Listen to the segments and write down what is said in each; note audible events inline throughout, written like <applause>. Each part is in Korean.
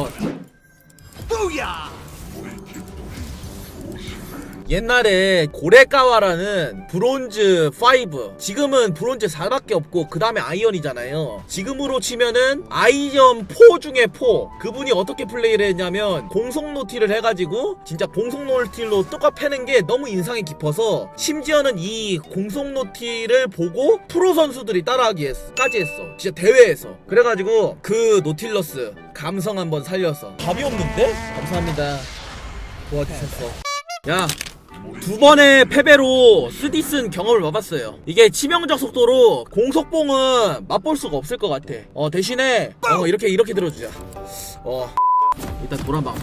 错了。Booyah! 옛날에 고레가와라는 브론즈 5 지금은 브론즈 4밖에 없고 그 다음에 아이언이잖아요. 지금으로 치면은 아이언 4 중에 4 그분이 어떻게 플레이를 했냐면 공속 노티를 해가지고 진짜 공속 노티로 뚜까 패는 게 너무 인상이 깊어서 심지어는 이 공속 노티를 보고 프로 선수들이 따라하기 했, 까지 했어. 진짜 대회에서. 그래가지고 그 노틸러스 감성 한번 살려서. 감이 없는데? 감사합니다. 도와주셨어 야, 두 번의 패배로 쓰디쓴 경험을 맛봤어요. 이게 치명적 속도로 공속봉은 맛볼 수가 없을 것 같아. 어, 대신에, 어, 이렇게, 이렇게 들어주자. 어, 일단 도란 방패.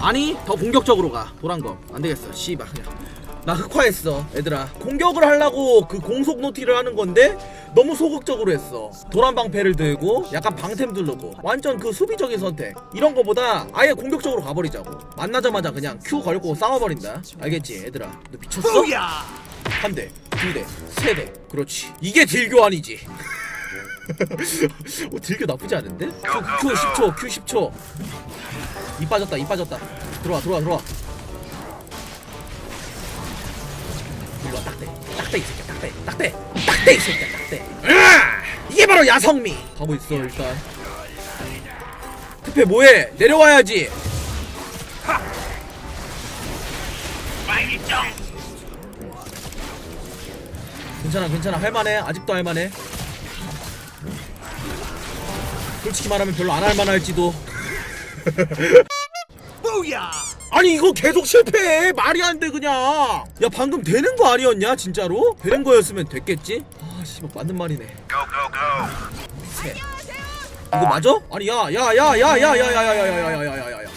아니, 더 공격적으로 가. 도란 검. 안 되겠어. 씨발, 그냥. 나 흑화했어, 얘들아. 공격을 하려고 그 공속 노티를 하는 건데, 너무 소극적으로 했어. 도란방패를 들고, 약간 방템 두르고, 완전 그 수비적인 선택. 이런 거보다 아예 공격적으로 가버리자고. 만나자마자 그냥 Q 걸고 싸워버린다. 알겠지, 얘들아? 너 미쳤어? 한 대, 두 대, 세 대. 그렇지. 이게 딜교환이지. 어, <laughs> 딜교 나쁘지 않은데? Q, Q 10초, Q 10초. 이 빠졌다, 이 빠졌다. 들어와, 들어와, 들어와. 딱대. 이 새끼야, 딱대. 딱대. 딱대, 이 새끼야, 딱대. 으아! 이게 바로 야성미! 가고 있어, 일단. 특패 뭐해? 내려와야지. 괜찮아 괜찮아 할만해 아직도 할만해 솔직히 말하면 별로 안 할만할지도 <laughs> 아니 이거 계속 실패해 말이 안 돼 그냥 야 방금 되는 거 아니었냐 진짜로? 되는 거였으면 됐겠지? 아 씨발 맞는 말이네 셋. 이거 맞아? 아니 야야야야야야야야야야야야야야야야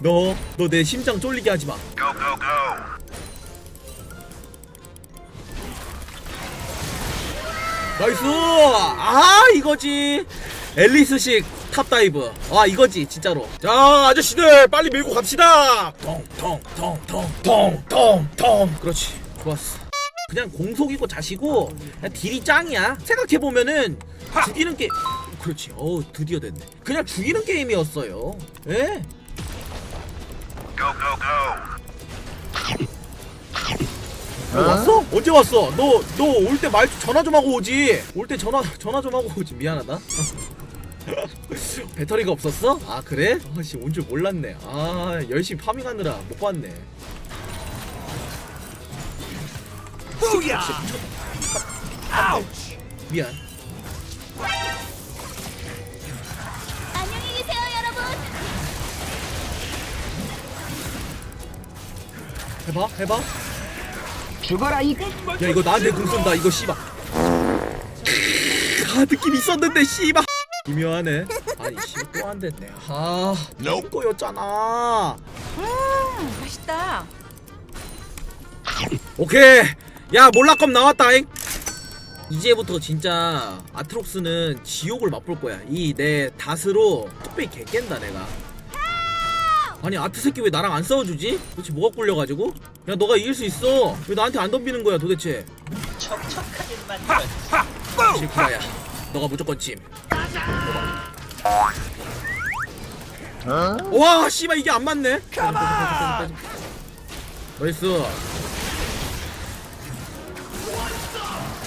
너너 내 심장 쫄리게 하지 마 나이스! 아 이거지 앨리스식 탑다이브. 아 이거지 진짜로. 자 아저씨들 빨리 밀고 갑시다! 텅텅텅텅텅텅텅. 그렇지. 좋았어. 그냥 공속이고 자시고 그냥 딜이 짱이야. 생각해보면은 죽이는 게 그렇지. 어우 드디어 됐네. 그냥 죽이는 게임이었어요. 예? 너 왔어? 언제 왔어? 너 너 올 때 말 전화 좀 하고 오지. 올 때 전화 전화 좀 하고 오지. 미안하다. <laughs> 배터리가 없었어? 아 그래? 아씨 온 줄 몰랐네. 아 열심히 파밍하느라 못 봤네. 미안. 안녕히 계세요, 여러분. 해봐 해봐. 죽어라 이 야 이거 나한테 궁 쏜다 이거 씨발. <laughs> 아 느낌 있었는데 씨발. 기묘하네. <laughs> 아니 씨발 또안 됐네. 아 이거였잖아. 음, 맛있다. 오케이 야 몰라껌 나왔다잉 이제부터 진짜 아트록스는 지옥을 맛볼 거야 이 내 닷으로 뚝배기 개 깬다 내가 아니 아트 새끼 왜 나랑 안 싸워주지? 도대체 뭐가 꿀려가지고? 야 너가 이길 수 있어 왜 나한테 안 덤비는 거야 도대체 실크라야 너가 무조건 찜. 와 씨발 이게 안 맞네. 나이스.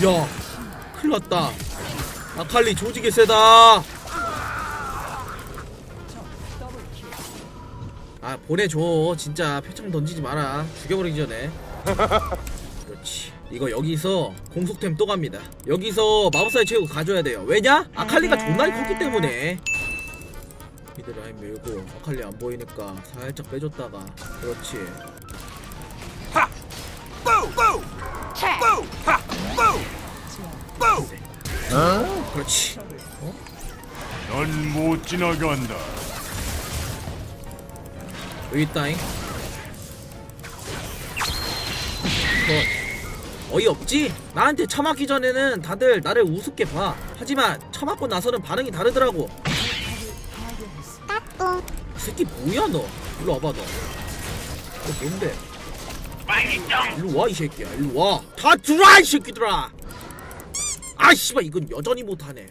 야 큰일 났다. 아칼리 조직이 세다. 아 보내줘. 진짜 표창 던지지 마라. 죽여버리기 전에 <laughs> 이거 여기서 공속템 또 갑니다. 여기서 마법사의 최고 가져야 돼요. 왜냐? 아칼리가 존나 컸기 때문에. 미드 라인 밀고 아칼리 안 보이니까 살짝 빼줬다가 그렇지. 그렇지. 넌못 지나간다. 여기 있다잉. 뭐 어이없지? 나한테 처맞기 전에는 다들 나를 우습게 봐. 하지만 처맞고 나서는 반응이 다르더라고. 이 새끼 뭐야 너? 일로 와봐 너. 너 뭔데? 일로 와 이 새끼야 일로 와 다 들어와 이 새끼들아! 아 씨발 이건 여전히 못하네.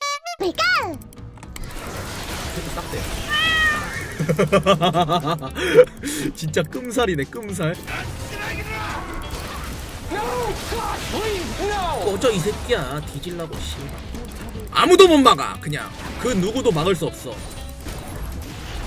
싹대 <laughs> 진짜 끔살이네 끔살 꺼져 이 새끼야. 뒤질라고 씨 아무도 못 막아 그냥. 그 누구도 막을 수 없어.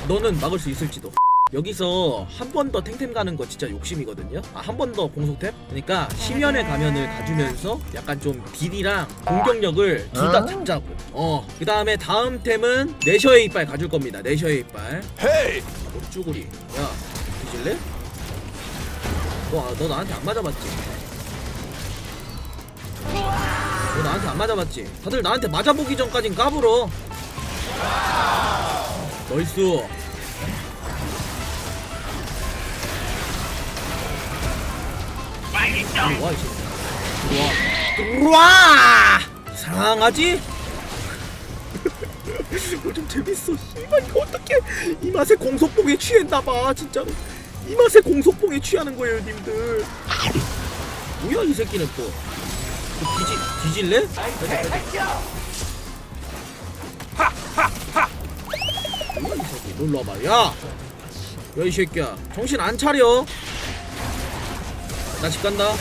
너는 막을 수 있을지도. 여기서 한 번 더 탱템 가는 거 진짜 욕심이거든요? 아, 한 번 더 공속템? 그러니까 심연의 가면을 가주면서 약간 좀 딜이랑 공격력을 둘 다 잡자고. 어그 다음에 다음 템은 내셔의 이빨 가줄 겁니다. 내셔의 이빨. 헤이! 쭈구리 야 뒤질래? 너, 너 나한테 안 맞아봤지? 너 나한테 안 맞아봤지? 다들 나한테 맞아보기 전까진 까불어. 나이스 들어와 이 새끼. 들어와. 들어와! 이상하지? <laughs> 이거 좀 재밌어. 씨발 이거 어떻게 이 맛에 공속봉에 취했나봐 진짜로. 이 맛에 공속봉에 취하는 거예요 님들. 뭐야 이 새끼는 또, 또 뒤지, 뒤질래? 빼자, 빼자. 뭐야 이 새끼 놀러 와봐 야! 야 이 새끼야 정신 안 차려 나 집 간다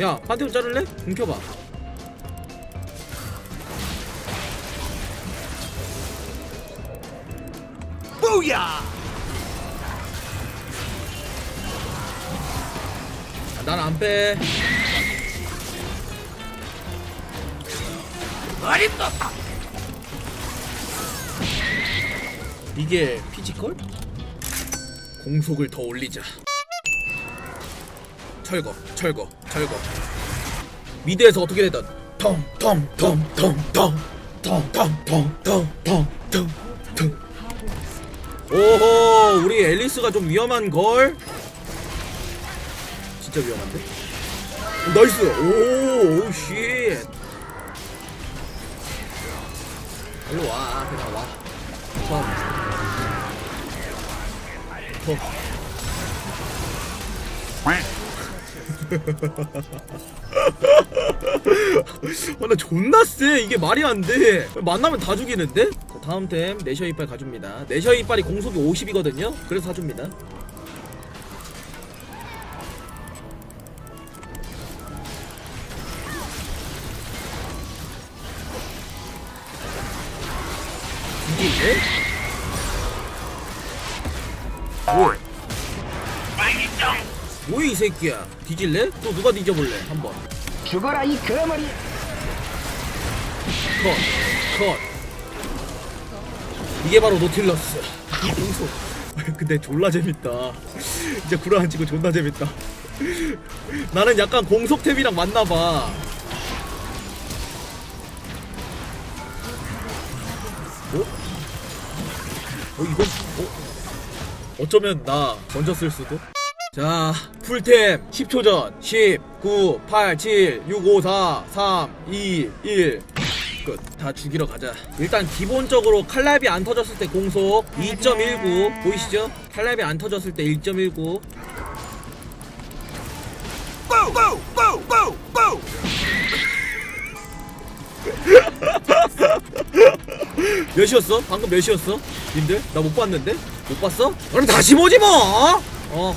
야 판테온 자를래? 뭉켜봐 뿌야 난 안 빼. 이게 피지컬? 공속을 더 올리자. 철거, 철거, 철거. 미드에서 어떻게 되든 텅텅텅텅텅텅텅텅텅텅텅텅 오호 우리 앨리스가 좀 위험한 걸. 진짜 위험한데? 나이스! 오, 오, 쉣! 일로 와, 그냥 와. 턴. 턴. 아, 나 존나 쎄. 이게 말이 안 돼. 만나면 다 죽이는데? 자, 다음 템, 내셔 이빨 가줍니다. 내셔 이빨이 공속이 50이거든요? 그래서 사줍니다. 이게 뭐? 뭐야 이 새끼야? 뒤질래? 또 누가 뒤져볼래? 한번. 죽어라 이 거머리 컷 컷. 이게 바로 노틸러스. 공속 <laughs> 근데 졸라 재밌다. 진짜 구라안 치고 존나 재밌다. <laughs> 나는 약간 공속템이랑 맞나봐. 어? 어 이건 어? 어쩌면 나 먼저 쓸 수도? 자, 풀템 10초 전 10, 9, 8, 7, 6, 5, 4, 3, 2, 1 끝. 다 죽이러 가자. 일단 기본적으로 칼날비 안 터졌을 때 공속 2.19 보이시죠? 칼날비 안 터졌을 때 1.19 <laughs> 몇이었어? 방금 몇이었어? 님들? 나 못 봤는데? 못 봤어? 그럼 다시 보지 뭐! 어.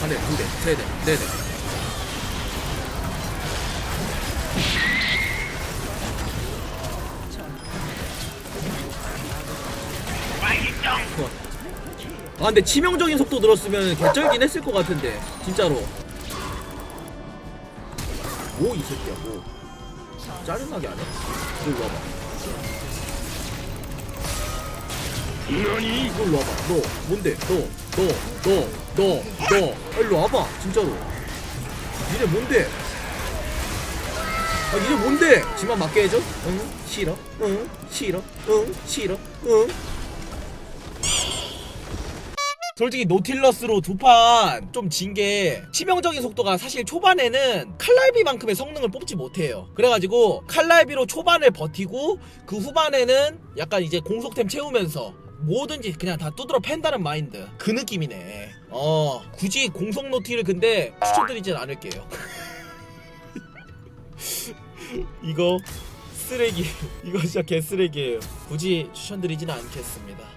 하나, 두 대, 세 대, 네 대. 아 근데 치명적인 속도 늘었으면 개쩔긴 했을 것 같은데 진짜로 뭐이 새끼야 뭐 짜증나게 하네 이거 와봐. 너니? 이걸로 와봐. 너 뭔데? 너 너 너 너 너. 일로 와봐 진짜로. 니네 뭔데? 아 니네 뭔데? 지만 맞게 해줘? 응? 싫어? 응? 싫어? 응? 싫어? 응 솔직히 노틸러스로 두 판 좀 진 게 치명적인 속도가 사실 초반에는 칼날비만큼의 성능을 뽑지 못해요. 그래가지고 칼날비로 초반을 버티고 그 후반에는 약간 이제 공속템 채우면서 뭐든지 그냥 다 뚜드러 팬다는 마인드 그 느낌이네. 어 굳이 공속 노틸을 근데 추천드리진 않을게요. <laughs> 이거 쓰레기 <laughs> 이거 진짜 개쓰레기예요. 굳이 추천드리진 않겠습니다.